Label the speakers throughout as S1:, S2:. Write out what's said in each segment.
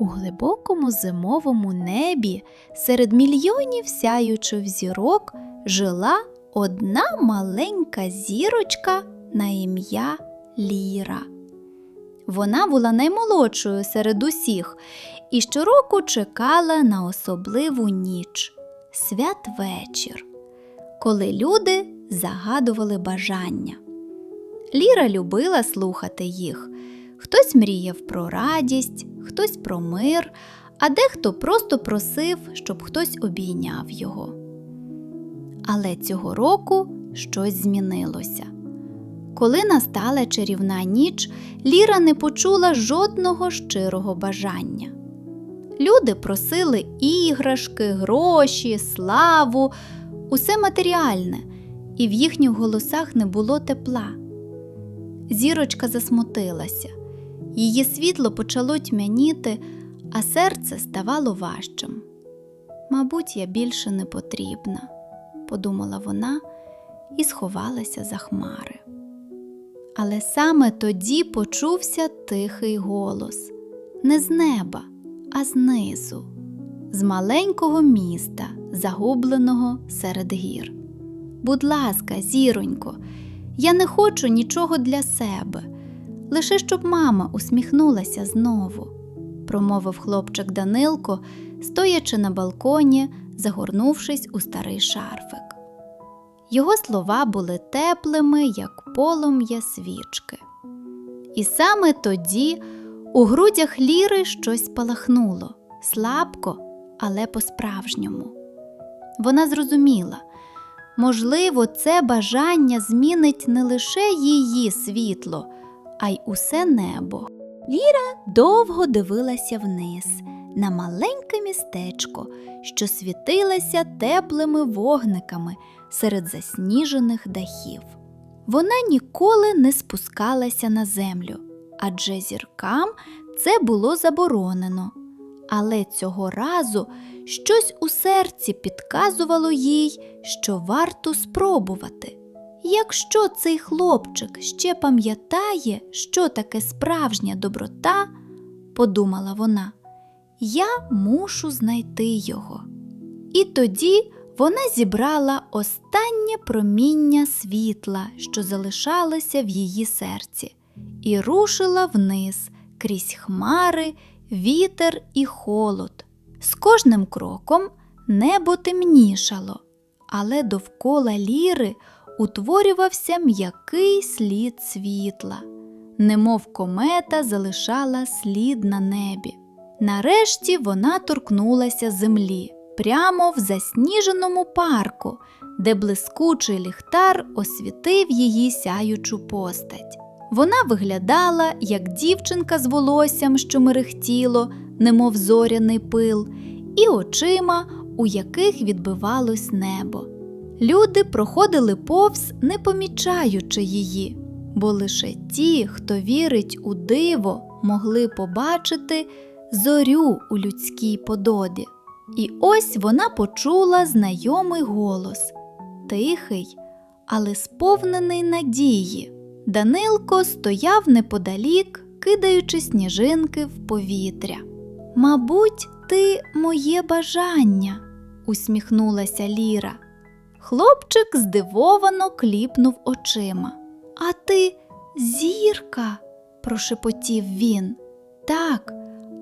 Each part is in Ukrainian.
S1: У глибокому зимовому небі серед мільйонів сяючих зірок жила одна маленька зірочка на ім'я Ліра. Вона була наймолодшою серед усіх і щороку чекала на особливу ніч святвечір, коли люди загадували бажання. Ліра любила слухати їх. Хтось мріяв про радість, хтось про мир, а дехто просто просив, щоб хтось обійняв його. Але цього року щось змінилося. Коли настала чарівна ніч, Ліра не почула жодного щирого бажання. Люди просили іграшки, гроші, славу, усе матеріальне, і в їхніх голосах не було тепла. Зірочка засмутилася, її світло почало тьмяніти, а серце ставало важчим. Мабуть, я більше не потрібна, подумала вона і сховалася за хмари. Але саме тоді почувся тихий голос не з неба, а знизу, з маленького міста, загубленого серед гір. Будь ласка, зіронько, я не хочу нічого для себе, лише щоб мама усміхнулася знову, промовив хлопчик Данилко, стоячи на балконі, загорнувшись у старий шарфик. Його слова були теплими, як полум'я свічки. І саме тоді у грудях Ліри щось палахнуло слабко, але по-справжньому. Вона зрозуміла, можливо, це бажання змінить не лише її світло, а й усе небо. Ліра довго дивилася вниз на маленьке містечко, що світилося теплими вогниками серед засніжених дахів. Вона ніколи не спускалася на землю, адже зіркам це було заборонено. Але цього разу щось у серці підказувало їй, що варто спробувати. Якщо цей хлопчик ще пам'ятає, що таке справжня доброта, подумала вона, я мушу знайти його. І тоді вона зібрала останнє проміння світла, що залишалося в її серці, і рушила вниз крізь хмари, вітер і холод. З кожним кроком небо темнішало, але довкола ліри утворювався м'який слід світла, немов комета залишала слід на небі. Нарешті вона торкнулася землі прямо в засніженому парку, де блискучий ліхтар освітив її сяючу постать. Вона виглядала, як дівчинка з волоссям, що мерехтіло, немов зоряний пил, і очима, у яких відбивалось небо. Люди проходили повз, не помічаючи її, бо лише ті, хто вірить у диво, могли побачити зорю у людській подобі. І ось вона почула знайомий голос тихий, але сповнений надії. Данилко стояв неподалік, кидаючи сніжинки в повітря. Мабуть, ти моє бажання, усміхнулася Ліра. Хлопчик здивовано кліпнув очима. А ти зірка, прошепотів він. Так,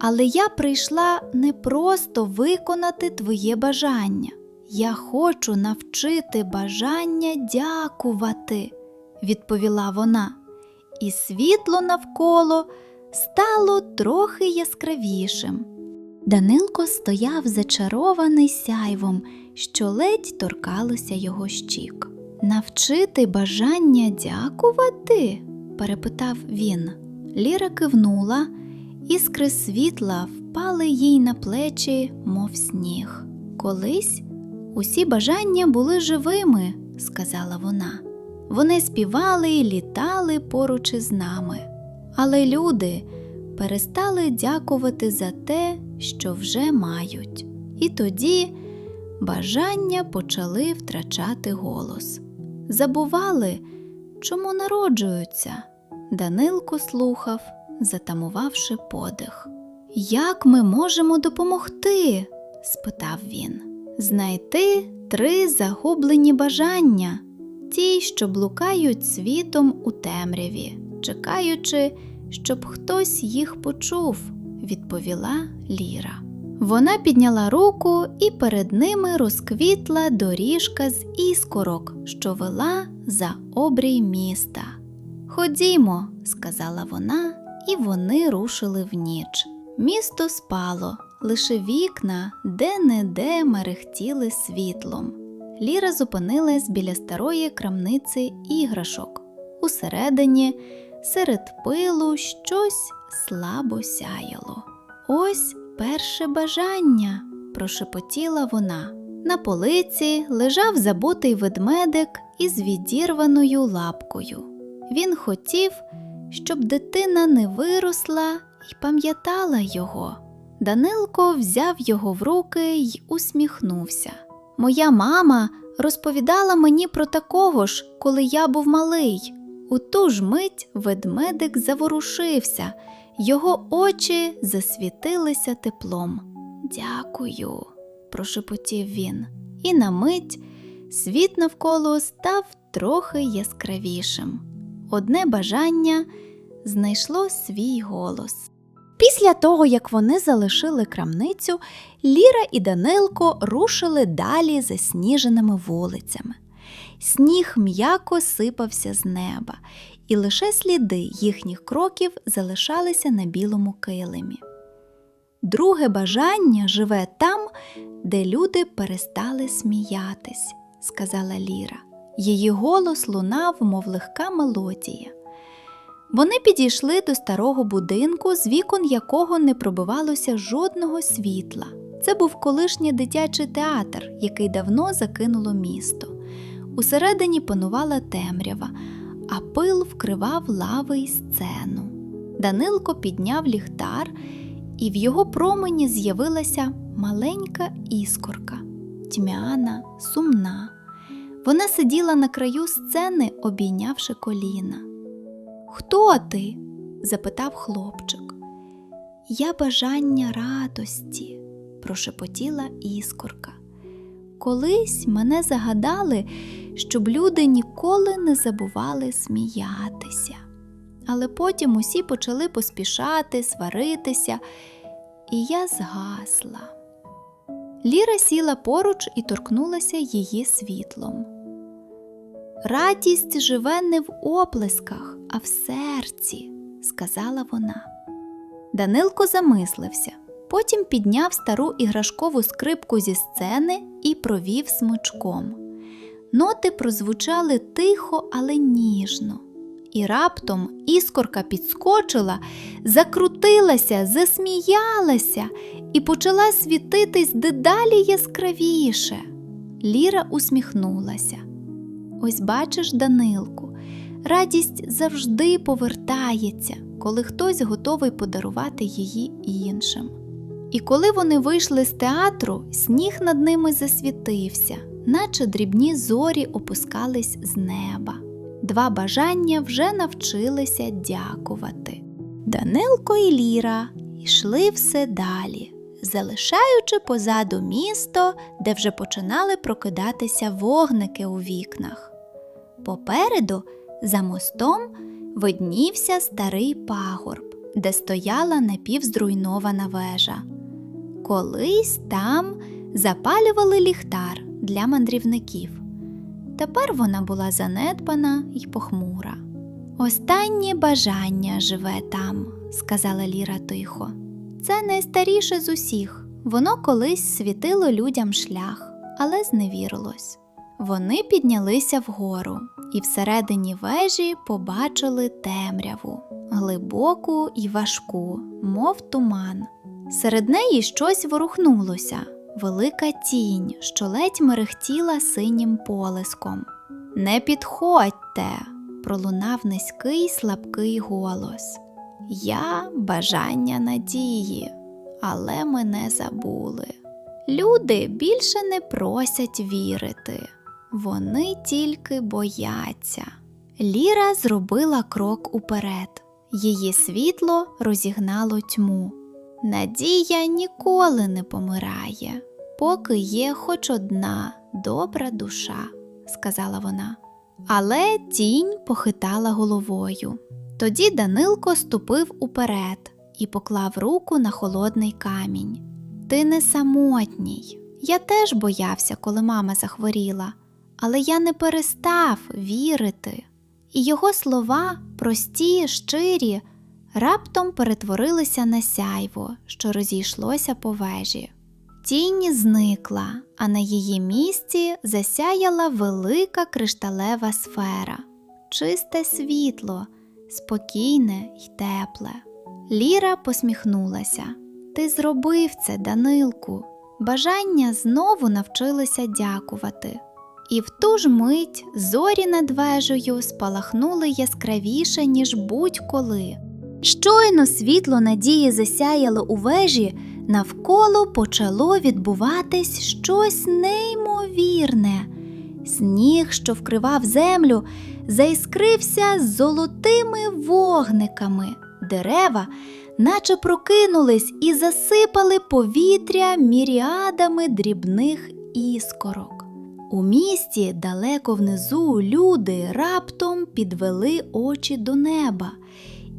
S1: але я прийшла не просто виконати твоє бажання. Я хочу навчити бажання дякувати, відповіла вона, і світло навколо стало трохи яскравішим. Данилко стояв зачарований сяйвом, що ледь торкалося його щік. Навчити бажання дякувати? перепитав він. Ліра кивнула. Іскри світла впали їй на плечі, мов сніг. Колись усі бажання були живими, сказала вона. Вони співали і літали поруч із нами. Але люди перестали дякувати за те, що вже мають. І тоді бажання почали втрачати голос. Забували, чому народжуються. Данилко слухав затамувавши подих. Як ми можемо допомогти? спитав він. Знайти три загублені бажання, ті, що блукають світом у темряві, чекаючи, щоб хтось їх почув, відповіла Ліра. Вона підняла руку, і перед ними розквітла доріжка з іскорок, що вела за обрій міста. Ходімо, сказала вона, і вони рушили в ніч. Місто спало, лише вікна де-не-де мерехтіли світлом. Ліра зупинилась біля старої крамниці іграшок. Усередині, серед пилу, щось слабо сяяло. Ось перше бажання, прошепотіла вона. На полиці лежав забутий ведмедик із відірваною лапкою. Він хотів, щоб дитина не виросла і пам'ятала його. Данилко взяв його в руки й усміхнувся. Моя мама розповідала мені про такого ж, коли я був малий. У ту ж мить ведмедик заворушився, його очі засвітилися теплом. Дякую, прошепотів він, і на мить світ навколо став трохи яскравішим. Одне бажання знайшло свій голос. Після того, як вони залишили крамницю, Ліра і Данилко рушили далі засніженими вулицями. Сніг м'яко сипався з неба, і лише сліди їхніх кроків залишалися на білому килимі. Друге бажання живе там, де люди перестали сміятись, сказала Ліра. Її голос лунав, мов легка мелодія. Вони підійшли до старого будинку, з вікон якого не пробивалося жодного світла. Це був колишній дитячий театр, який давно закинуло місто. Усередині панувала темрява, а пил вкривав лави й сцену. Данилко підняв ліхтар, і в його промені з'явилася маленька іскорка, тьмяна, сумна. Вона сиділа на краю сцени, обійнявши коліна. Хто ти? запитав хлопчик. Я бажання радості, прошепотіла іскорка. Колись мене загадали, щоб люди ніколи не забували сміятися. Але потім усі почали поспішати, сваритися, і я згасла. Ліра сіла поруч і торкнулася її світлом. Радість живе не в оплесках, а в серці, сказала вона. Данилко замислився, потім підняв стару іграшкову скрипку зі сцени і провів смичком. Ноти прозвучали тихо, але ніжно. І раптом іскорка підскочила, закрутилася, засміялася і почала світитись дедалі яскравіше. Ліра усміхнулася. Ось бачиш, Данилку, радість завжди повертається, коли хтось готовий подарувати її іншим. І коли вони вийшли з театру, сніг над ними засвітився, наче дрібні зорі опускались з неба. Два бажання вже навчилися дякувати. Данилко і Ліра йшли все далі, залишаючи позаду місто, де вже починали прокидатися вогники у вікнах. Попереду, за мостом, виднівся старий пагорб, де стояла напівзруйнована вежа. Колись там запалювали ліхтар для мандрівників. Тепер вона була занедбана й похмура. Останнє бажання живе там, сказала Ліра тихо. Це найстаріше з усіх. Воно колись світило людям шлях, але зневірилось. Вони піднялися вгору і всередині вежі побачили темряву, глибоку і важку, мов туман. Серед неї щось ворухнулося, велика тінь, що ледь мерехтіла синім полиском. Не підходьте, пролунав низький слабкий голос. Я бажання надії, але мене забули. Люди більше не просять вірити, вони тільки бояться. Ліра зробила крок уперед, її світло розігнало тьму. Надія ніколи не помирає, поки є хоч одна добра душа, сказала вона. Але тінь похитала головою. Тоді Данилко ступив уперед і поклав руку на холодний камінь. Ти не самотній. Я теж боявся, коли мама захворіла, але я не перестав вірити. І його слова, прості, щирі, раптом перетворилися на сяйво, що розійшлося по вежі. Тінь зникла, а на її місці засяяла велика кришталева сфера, чисте світло, спокійне й тепле. Ліра посміхнулася. Ти зробив це, Данилку. Бажання знову навчилися дякувати. І в ту ж мить зорі над вежею спалахнули яскравіше, ніж будь-коли. Щойно світло надії засяяло у вежі, навколо почало відбуватись щось неймовірне. Сніг, що вкривав землю, заіскрився золотими вогниками. Дерева, наче прокинулись і засипали повітря міріадами дрібних іскорок. У місті далеко внизу люди раптом підвели очі до неба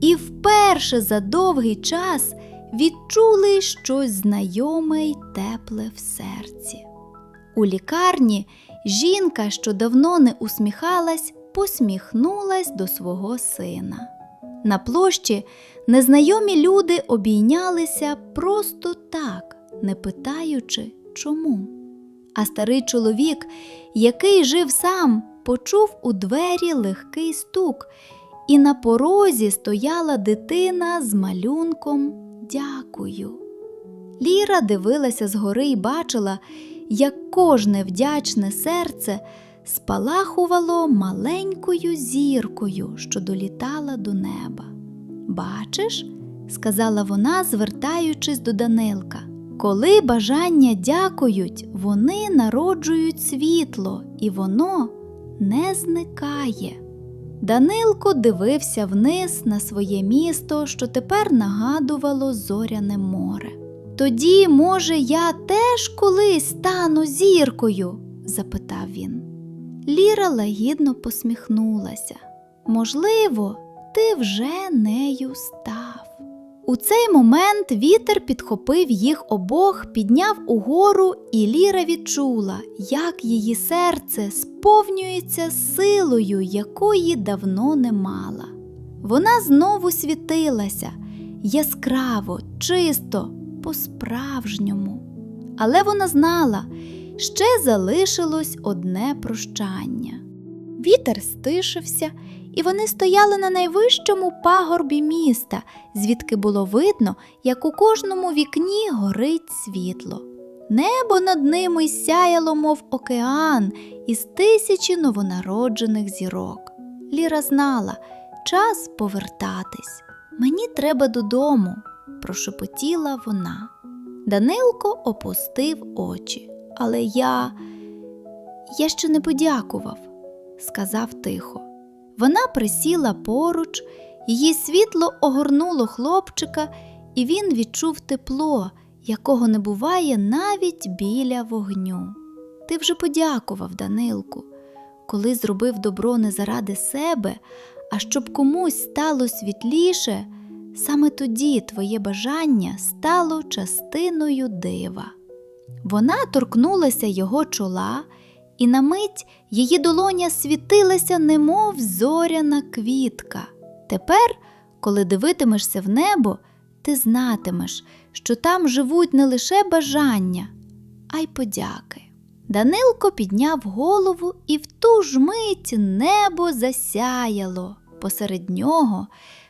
S1: і вперше за довгий час відчули щось знайоме й тепле в серці. У лікарні жінка, що давно не усміхалась, посміхнулась до свого сина. На площі незнайомі люди обійнялися просто так, не питаючи чому. А старий чоловік, який жив сам, почув у двері легкий стук, і на порозі стояла дитина з малюнком Дякую. Ліра дивилася згори і бачила, як кожне вдячне серце спалахувало маленькою зіркою, що долітала до неба. Бачиш, сказала вона, звертаючись до Данилка. Коли бажання дякують, вони народжують світло, і воно не зникає. Данилко дивився вниз на своє місто, що тепер нагадувало зоряне море. Тоді, може, я теж колись стану зіркою? запитав він. Ліра лагідно посміхнулася. Можливо, ти вже нею став. У цей момент вітер підхопив їх обох, підняв угору, і Ліра відчула, як її серце сповнюється силою, якої давно не мала. Вона знову світилася яскраво, чисто, по-справжньому. Але вона знала, ще залишилось одне прощання. Вітер стишився, і вони стояли на найвищому пагорбі міста, звідки було видно, як у кожному вікні горить світло. Небо над ними сяяло, мов океан, із тисячі новонароджених зірок. Ліра знала, час повертатись. Мені треба додому, прошепотіла вона. Данилко опустив очі. Але я. я ще не подякував, сказав тихо. Вона присіла поруч, її світло огорнуло хлопчика, і він відчув тепло, якого не буває навіть біля вогню. Ти вже подякував, Данилку, коли зробив добро не заради себе, а щоб комусь стало світліше, саме тоді твоє бажання стало частиною дива. Вона торкнулася його чола, і на мить її долоня світилася, немов зоряна квітка. Тепер, коли дивитимешся в небо, ти знатимеш, що там живуть не лише бажання, а й подяки. Данилко підняв голову, і в ту ж мить небо засяяло. Посеред нього,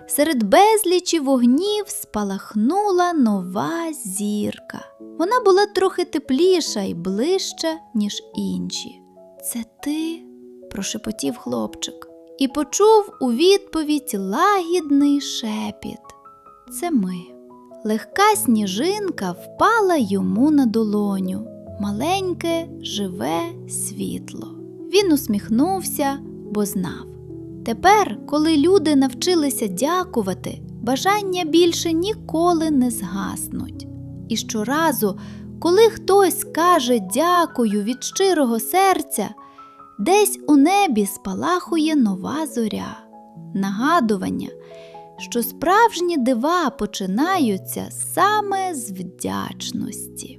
S1: серед безлічі вогнів, спалахнула нова зірка. Вона була трохи тепліша і ближча, ніж інші. Це ти? прошепотів хлопчик і почув у відповідь лагідний шепіт. Це ми. Легка сніжинка впала йому на долоню, маленьке, живе світло. Він усміхнувся, бо знав. Тепер, коли люди навчилися дякувати, бажання більше ніколи не згаснуть. І щоразу, коли хтось каже дякую від щирого серця, десь у небі спалахує нова зоря, нагадування, що справжні дива починаються саме з вдячності.